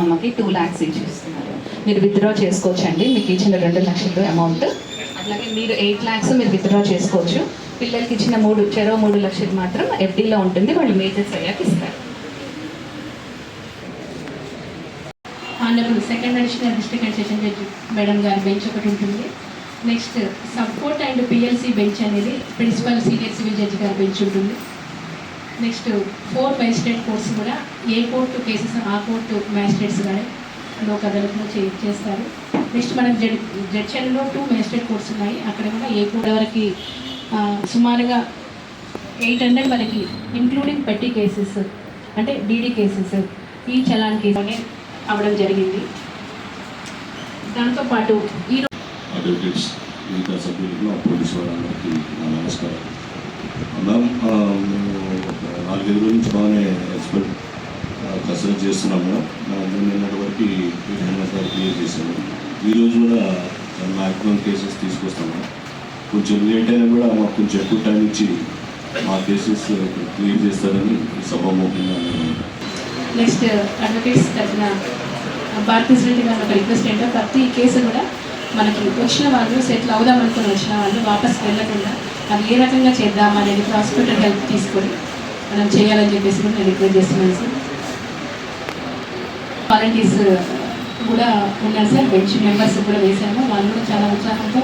అమ్మకి టూ ల్యాక్స్ ఇచ్చిస్తున్నారు. మీరు విత్డ్రా చేసుకోవచ్చండి. మీకు ఇచ్చిన రెండు లక్షలు అమౌంట్ అట్లాగే మీరు ఎయిట్ ల్యాక్స్ మీరు విత్డ్రా చేసుకోవచ్చు. పిల్లలకి ఇచ్చిన మూడు చెరో మూడు లక్షలు మాత్రం ఎఫ్డీలో ఉంటుంది. వాళ్ళు మేజర్స్ అయ్యాక ఇస్తారు. Honourable second additional district and judge madam garu bench ఒకటి ఉంటుంది. Next support and PLC bench అనేది principal senior civil judge garu bench ఉంటుంది. నెక్స్ట్ ఫోర్ మ్యాజిస్ట్రేట్ కోర్స్ కూడా ఏ కోర్టు కేసెస్ ఆ కోర్టు మ్యాజిస్ట్రేట్స్ కానీ లోక్ అదాలత్లో చే చేస్తారు. నెక్స్ట్ మనం జడ్ జడ్చల్లో టూ మ్యాజిస్ట్రేట్ కోర్స్ ఉన్నాయి. అక్కడ కూడా ఏ కోర్టు వరకు సుమారుగా ఎయిట్ హండ్రెడ్ వరకు ఇంక్లూడింగ్ పెట్టి కేసెస్ అంటే డీడీ కేసెస్ ఈ చలాన్ కేసు అవ్వడం జరిగింది. దాంతోపాటు ఈ మిగతా సభ్యులకు పోలీసు వారందరికీ నమస్కారం మ్యామ్ గురించి ఒక బాగానే ఎక్స్పెక్ట్ కసరత్ చేస్తున్నాము. మ్యామ్ ఆ, నేను నిన్నటి వరకు క్లియర్ చేశాను ఈరోజు కూడా మ్యాక్సిమం కేసెస్ తీసుకొస్తాము. కొంచెం లేట్ అయినా కూడా మాకు కొంచెం ఎక్కువ టైం ఇచ్చి మా కేసెస్ క్లియర్ చేస్తారని సభాముఖంగా నేను నెక్స్ట్ అడ్వకేట్స్ తరఫున బార్ ప్రెసిడెంట్ గారు ఒక రిక్వెస్ట్ ఏంటో ప్రతి కేసు కూడా మనకి వచ్చిన వాళ్ళు సెటిల్ అవుదాం అనుకుని వచ్చిన వాళ్ళు వాపస్ వెళ్ళకుండా అది ఏ రకంగా చేద్దాం అనేది ప్రాసిక్యూటర్ హెల్ప్ తీసుకొని మనం చేయాలని చెప్పేసి కూడా నేను రిక్వెస్ట్ చేస్తున్నాను సార్. వాలంటీర్స్ uh, కూడా ఉన్నారు సార్. బెంచ్ మెంబర్స్ కూడా వేశాము వాళ్ళు కూడా చాలా ఉత్సాహంతో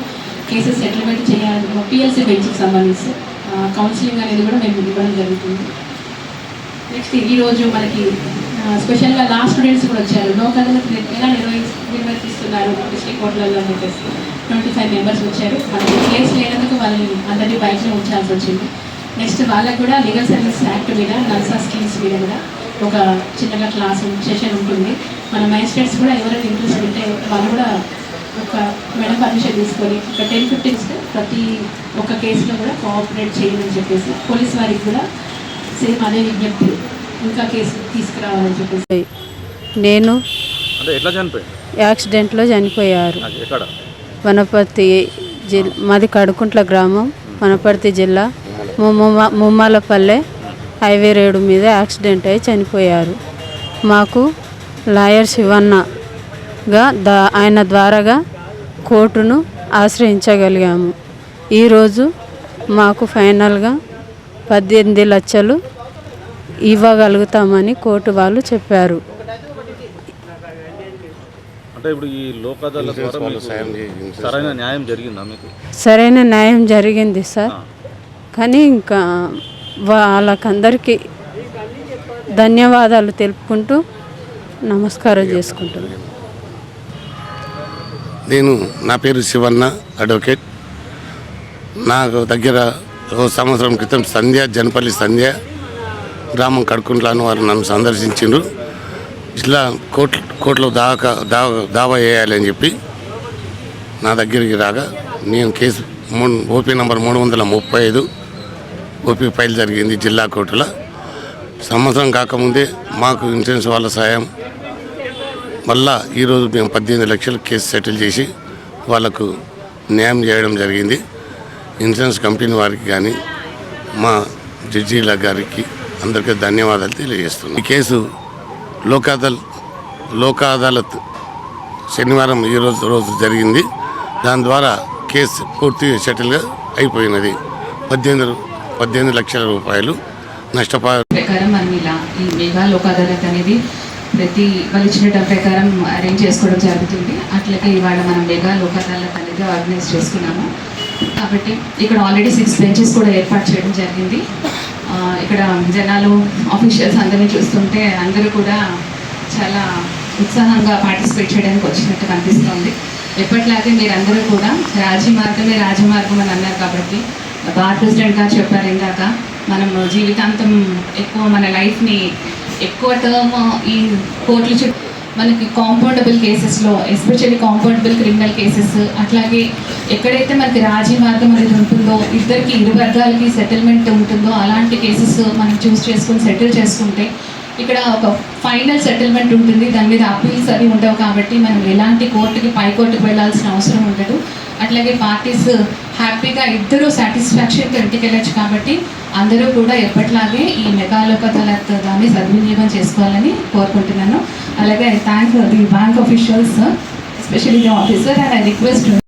కేసెస్ సెటిల్మెంట్ చేయాలి పిఎల్సీ బెంచ్కి సంబంధించి కౌన్సిలింగ్ అనేది కూడా మేము ఇవ్వడం జరుగుతుంది. నెక్స్ట్ ఈరోజు మనకి స్పెషల్గా లా స్టూడెంట్స్ కూడా వచ్చారు. లోక్ ఎలా నిర్వహి నిర్వర్తిస్తున్నారు? డిస్ట్రిక్ట్ కోర్టులలో అని చెప్పేసి ట్వంటీ ఫైవ్ మెంబర్స్ వచ్చారు. మనకి ప్లేస్ లేనందుకు వాళ్ళని అందరినీ బయటనే ఉంచాల్సి వచ్చింది. నెక్స్ట్ వాళ్ళకు కూడా లీగల్ సర్వీస్ యాక్ట్ మీద నల్సా స్కీమ్స్ మీద కూడా ఒక చిన్నగా క్లాస్ సెషన్ ఉంటుంది. మన మ్యాజిస్ట్రేట్స్ కూడా ఎవరైనా ఇంట్రెస్ట్ ఉంటే వాళ్ళు కూడా ఒక మేడం పర్మిషన్ తీసుకొని ఒక టెన్ ఫిఫ్టీన్స్ ప్రతి ఒక్క కేసులో కూడా కోఆపరేట్ చేయమని చెప్పేసి పోలీస్ వారికి కూడా సేమ్ అదే విజ్ఞప్తి ఇంకా కేసు తీసుకురావాలని చెప్పేసి. నేను అంటే ఎట్లా చనిపోయి యాక్సిడెంట్లో చనిపోయారు. అది ఎక్కడ? వనపర్తి జిల్ మాది కడుకుంట్ల గ్రామం వనపర్తి జిల్లా. ముమ్మాలపల్లె హైవే రోడ్డు మీద యాక్సిడెంట్ అయి చనిపోయారు. మాకు లాయర్ శివన్నగా దా ఆయన ద్వారాగా కోర్టును ఆశ్రయించగలిగాము. ఈరోజు మాకు ఫైనల్గా పద్దెనిమిది లక్షలు ఇవ్వగలుగుతామని కోర్టు వాళ్ళు చెప్పారు. అంటే ఇప్పుడు ఈ లోక్ అదాలత్ ద్వారా మీకు సరైన న్యాయం జరిగిందా మీకు? సరైన న్యాయం జరిగింది సార్. కానీ ఇంకా వాళ్ళకందరికీ ధన్యవాదాలు తెలుపుకుంటూ నమస్కారం చేసుకుంటున్నాను. నేను నా పేరు శివన్న అడ్వకేట్. నాకు దగ్గర ఓ సంవత్సరం క్రితం సంధ్య జనపల్లి సంధ్య గ్రామం కడుకుంట్లాను వారు నన్ను సందర్శించిండ్రు. ఇట్లా కోట్ కోర్టులో దాకా దావా దావా వేయాలి అని చెప్పి నా దగ్గరికి రాగా నేను కేసు మూడు ఓపీ నంబర్ మూడు వందల ముప్పై ఐదు ఓపీ ఫైల్ జరిగింది జిల్లా కోర్టులో. సంవత్సరం కాకముందే మాకు ఇన్సూరెన్స్ వాళ్ళ సాయం మళ్ళా ఈరోజు మేము పద్దెనిమిది లక్షలు కేసు సెటిల్ చేసి వాళ్ళకు న్యాయం చేయడం జరిగింది. ఇన్సూరెన్స్ కంపెనీ వారికి కానీ మా జడ్జీల గారికి అందరికీ ధన్యవాదాలు తెలియజేస్తున్నాం. ఈ కేసు లోక్ అదాలత్ లోక్ అదాలత్ శనివారం ఈ రోజు రోజు జరిగింది. దాని ద్వారా కేసు పూర్తి సెటిల్గా అయిపోయినది. పద్దెనిమిది పద్దెనిమిది లక్షల రూపాయలు నష్టపా ప్రకారం మనం ఇలా ఈ మెగా లోక్ అదాలత్ అనేది ప్రతి వాళ్ళు ఇచ్చిన టైం ప్రకారం అరేంజ్ చేసుకోవడం జరుగుతుంది. అట్లాగే ఇవాళ మనం మెగా లోక్ అదాలత్ అనేది ఆర్గనైజ్ చేసుకున్నాము. కాబట్టి ఇక్కడ ఆల్రెడీ సిక్స్ బెంచెస్ కూడా ఏర్పాటు చేయడం జరిగింది. ఇక్కడ జనాలు ఆఫీషియల్స్ అందరినీ చూస్తుంటే అందరూ కూడా చాలా ఉత్సాహంగా పార్టిసిపేట్ చేయడానికి వచ్చినట్టు కనిపిస్తోంది. ఎప్పటిలాగే మీరందరూ కూడా రాజీ మార్గమే రాజమార్గం అని అన్నారు కాబట్టి బార్ ప్రెసిడెంట్ గారు చెప్పారు ఇందాక మనం జీవితాంతం ఎక్కువ మన లైఫ్ని ఎక్కువ టర్మ్ ఈ కోర్టుల చుట్టూ మనకి కాంపౌండబుల్ కేసెస్లో ఎస్పెషల్లీ కాంపౌండబుల్ క్రిమినల్ కేసెస్ అట్లాగే ఎక్కడైతే మనకి రాజీ మార్గం అనేది ఉంటుందో ఇద్దరికి ఇరు వర్గాలకి సెటిల్మెంట్ ఉంటుందో అలాంటి కేసెస్ మనం చూస్ చేసుకుని సెటిల్ చేసుకుంటే ఇక్కడ ఒక ఫైనల్ సెటిల్మెంట్ ఉంటుంది. దాని మీద అప్పీల్స్ అవి ఉండవు కాబట్టి మనం ఎలాంటి కోర్టుకి పై కోర్టుకు వెళ్ళాల్సిన అవసరం ఉండదు. అట్లాగే పార్టీస్ హ్యాపీగా ఇద్దరు సాటిస్ఫాక్షన్తో ఇంటికి వెళ్ళచ్చు కాబట్టి అందరూ కూడా ఎప్పట్లాగే ఈ మెగాలోకతలత్ దాన్ని సద్వినియోగం చేసుకోవాలని కోరుకుంటున్నాను. అలాగే I thank the bank officials especially the officer and I request